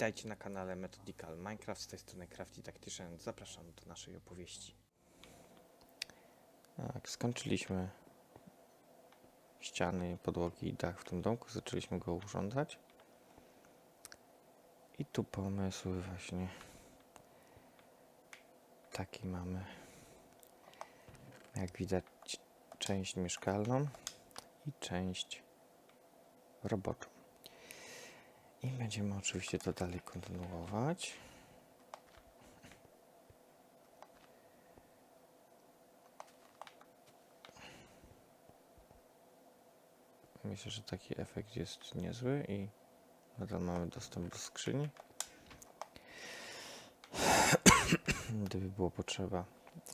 Witajcie na kanale Methodical Minecraft, z tej strony Crafty Tactician. Zapraszam do naszej opowieści. Tak, skończyliśmy ściany, podłogi i dach w tym domku, zaczęliśmy go urządzać. I tu pomysły właśnie taki mamy. Jak widać część mieszkalną i część roboczą. I będziemy oczywiście to dalej kontynuować. Myślę, że taki efekt jest niezły i nadal mamy dostęp do skrzyni. Gdyby było potrzeba,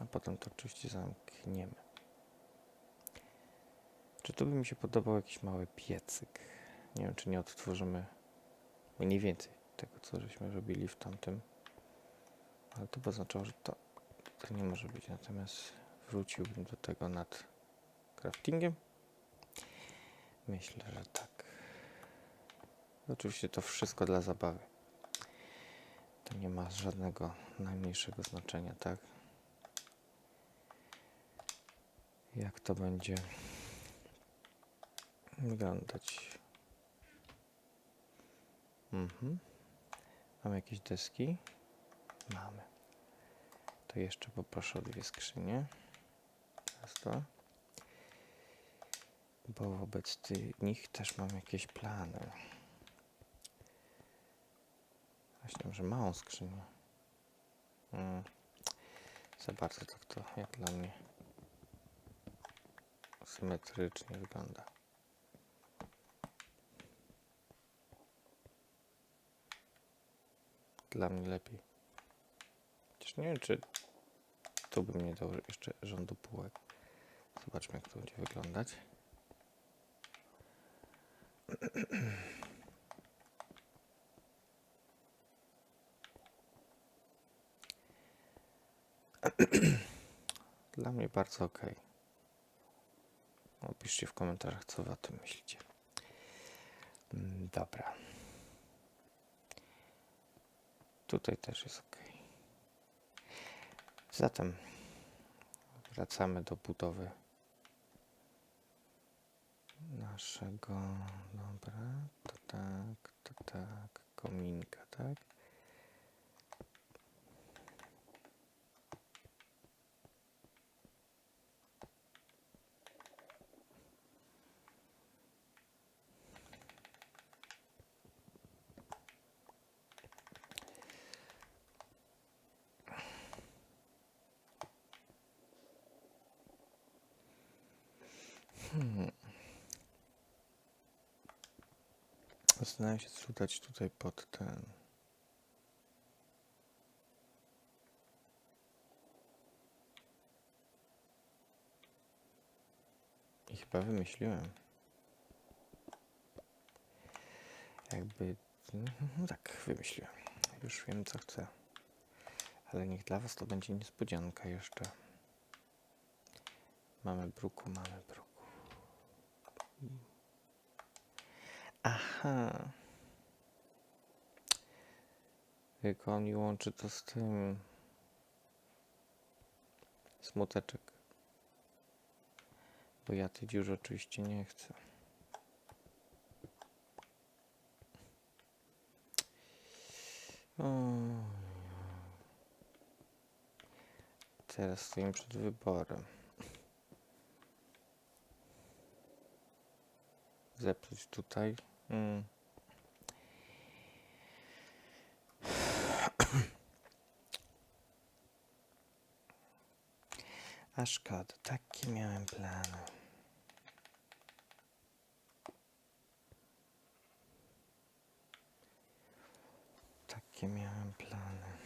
a potem to oczywiście zamkniemy. Czy tu by mi się podobał jakiś mały piecyk? Nie wiem, czy nie odtworzymy mniej więcej tego, co żeśmy robili w tamtym. Ale to by oznaczało, że to, to nie może być. Natomiast wróciłbym do tego nad craftingiem. Myślę, że tak. Oczywiście to wszystko dla zabawy. To nie ma żadnego najmniejszego znaczenia, tak? Jak to będzie wyglądać? Mhm. Mamy jakieś deski? Mamy. To jeszcze poproszę o dwie skrzynie. Raz to. Bo wobec ty- nich też mam jakieś plany. Myślę, że małą skrzynię. Mm. Za bardzo tak to jak dla mnie symetrycznie wygląda. Dla mnie lepiej. Chociaż nie wiem, czy tu bym nie dał jeszcze rządu półek. Zobaczmy, jak to będzie wyglądać. Dla mnie bardzo ok. Opiszcie w komentarzach, co wy o tym myślicie. Mm, Dobra. Tutaj też jest ok. Zatem wracamy do budowy naszego. Dobra, to tak, to tak, kominka, tak. Zastanawiam się, co dać tutaj pod ten. I chyba wymyśliłem. Jakby. mhm, Tak, wymyśliłem. Już wiem, co chcę. Ale niech dla Was to będzie niespodzianka jeszcze. Mamy bruku, mamy bruku. Aha. Jak on mi łączy to z tym. Smuteczek. Bo ja tej dziury oczywiście nie chcę. Teraz stoimy przed wyborem. Zepsuć tutaj. Mm. A szkoda, takie miałem plany. Takie miałem plany.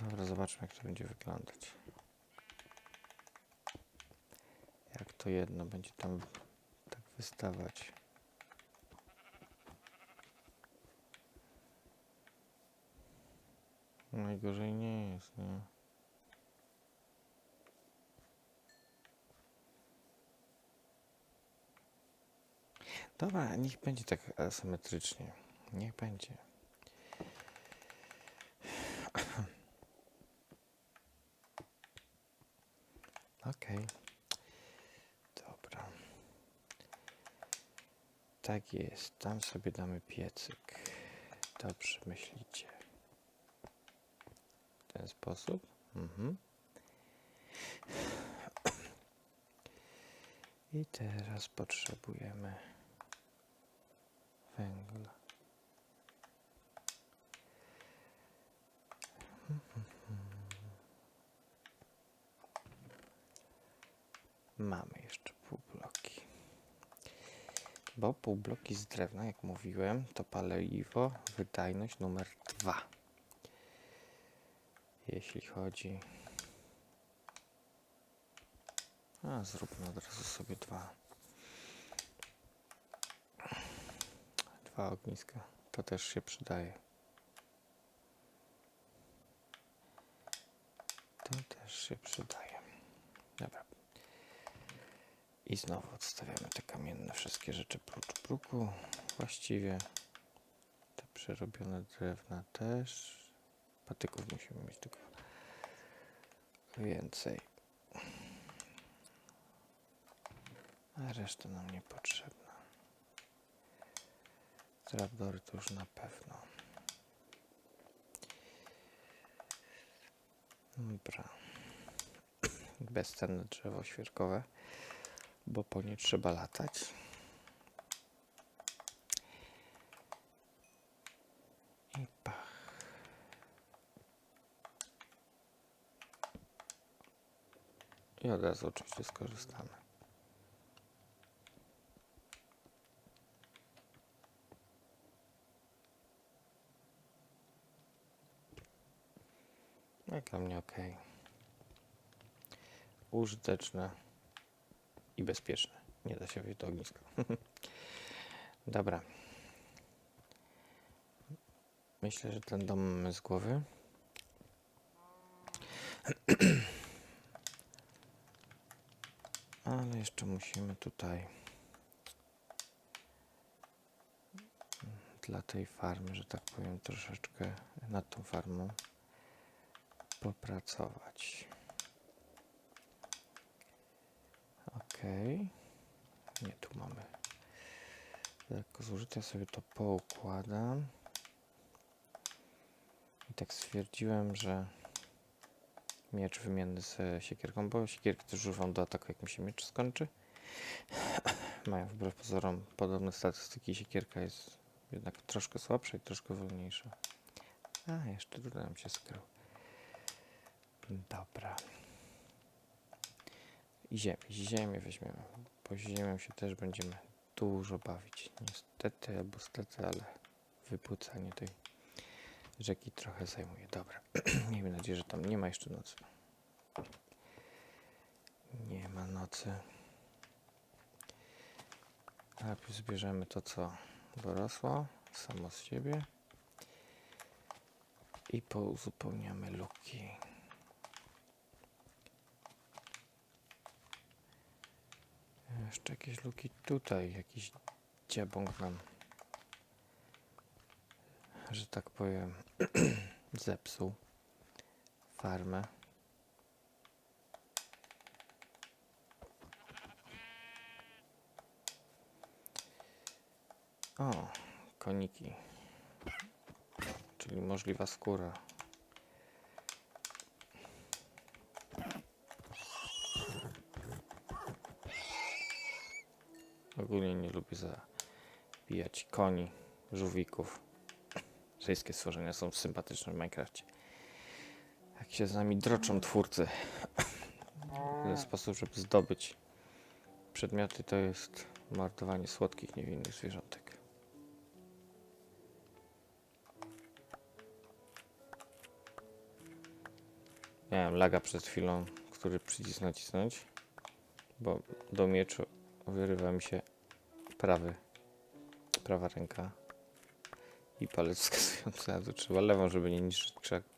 Dobra, zobaczmy jak to będzie wyglądać. Jak to jedno będzie tam tak wystawać. Najgorzej nie jest, nie? Dobra, niech będzie tak asymetrycznie. Niech będzie. Okej. Dobra. Tak jest. Tam sobie damy piecyk. Dobrze myślicie. W ten sposób. Mhm. I teraz potrzebujemy węgla. Mamy jeszcze. Bo półbloki z drewna, jak mówiłem, to paliwo, wydajność numer dwa. Jeśli chodzi. A, zróbmy od razu sobie dwa. Dwa ogniska. To też się przydaje. To też się przydaje. Dobra. I znowu odstawiamy te kamienne wszystkie rzeczy prócz bruku. Właściwie te przerobione drewna też. Patyków musimy mieć tylko więcej. A reszta nam niepotrzebna. Trapdory to już na pewno. Dobra. Bezcenne drzewo świerkowe, bo po nie trzeba latać. I pach. I od razu oczywiście skorzystamy. Jak dla mnie ok. Użyteczne i bezpieczne. Nie da się wejść do ogniska. Dobra. Myślę, że ten dom mamy z głowy. Ale jeszcze musimy tutaj dla tej farmy, że tak powiem, troszeczkę nad tą farmą popracować. Ok. Nie, tu mamy. Lekko zużyte, ja sobie to poukładam. I tak stwierdziłem, że miecz wymienny z siekierką, bo siekierki też używam do ataku, jak mi się miecz skończy. Mają wbrew pozorom podobne statystyki. Siekierka jest jednak troszkę słabsza i troszkę wolniejsza. A, jeszcze tutaj nam się skrył. Dobra. I ziemię. Ziemię weźmiemy. Po ziemią się też będziemy dużo bawić. Niestety albo stety, ale wypłycanie tej rzeki trochę zajmuje. Dobra. Miejmy nadzieję, że tam nie ma jeszcze nocy. Nie ma nocy. Najpierw zbierzemy to, co dorosło samo z siebie. I pouzupełniamy luki. Jeszcze jakieś luki tutaj, jakiś dziabąk nam, że tak powiem, zepsuł farmę. O, koniki, czyli możliwa skóra. Ogólnie nie lubię zabijać koni, żółwików. Wszystkie stworzenia są sympatyczne w Minecrafcie. Jak się z nami droczą twórcy. Jeden sposób, żeby zdobyć przedmioty, to jest mordowanie słodkich, niewinnych zwierzątek. Miałem laga przed chwilą, który przycisk nacisnąć, bo do mieczu wyrywa mi się prawy, prawa ręka i palec wskazujący na to. Trzeba lewą, żeby nie niszczyć krzaku.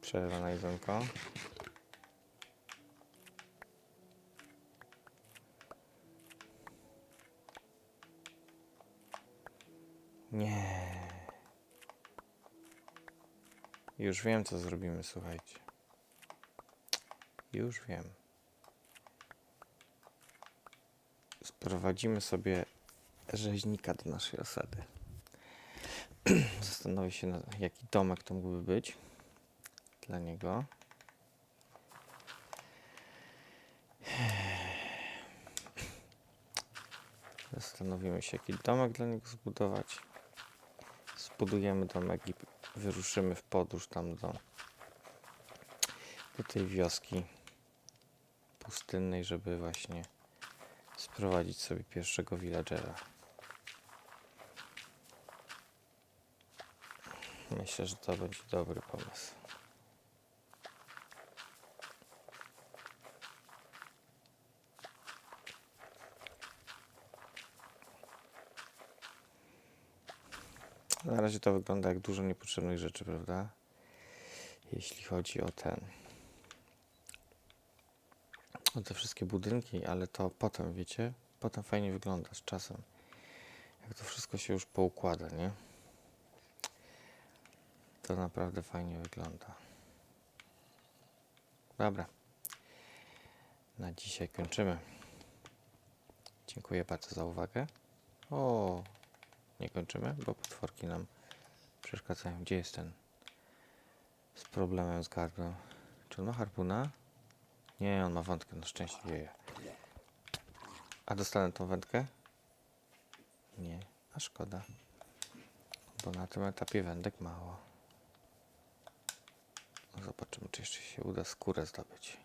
Przerwa na jedzonko. Nie. Już wiem, co zrobimy, słuchajcie. Już wiem. Sprowadzimy sobie rzeźnika do naszej osady. Zastanowię się, jaki domek to mógłby być dla niego. Zastanowimy się, jaki domek dla niego zbudować. Zbudujemy domek i wyruszymy w podróż tam do, do tej wioski pustynnej, żeby właśnie sprowadzić sobie pierwszego villagera. Myślę, że to będzie dobry pomysł. Na razie to wygląda jak dużo niepotrzebnych rzeczy, prawda? Jeśli chodzi o ten. O te wszystkie budynki, ale to potem, wiecie? Potem fajnie wygląda z czasem. Jak to wszystko się już poukłada, nie? To naprawdę fajnie wygląda. Dobra. Na dzisiaj kończymy. Dziękuję bardzo za uwagę. O, nie kończymy, bo potworki nam przeszkadzają. Gdzie jest ten z problemem z gardłem? Czy on ma harpuna? Nie, on ma wędkę, na szczęście wieje. A dostanę tą wędkę? Nie, a szkoda. Bo na tym etapie wędek mało. Zobaczymy, czy jeszcze się uda skórę zdobyć.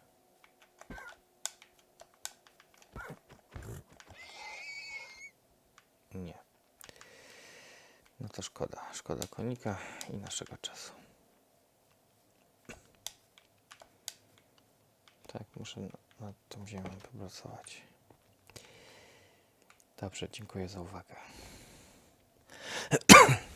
Nie. No to szkoda. Szkoda konika i naszego czasu. Tak, muszę na- nad tą ziemią popracować. Dobrze, dziękuję za uwagę.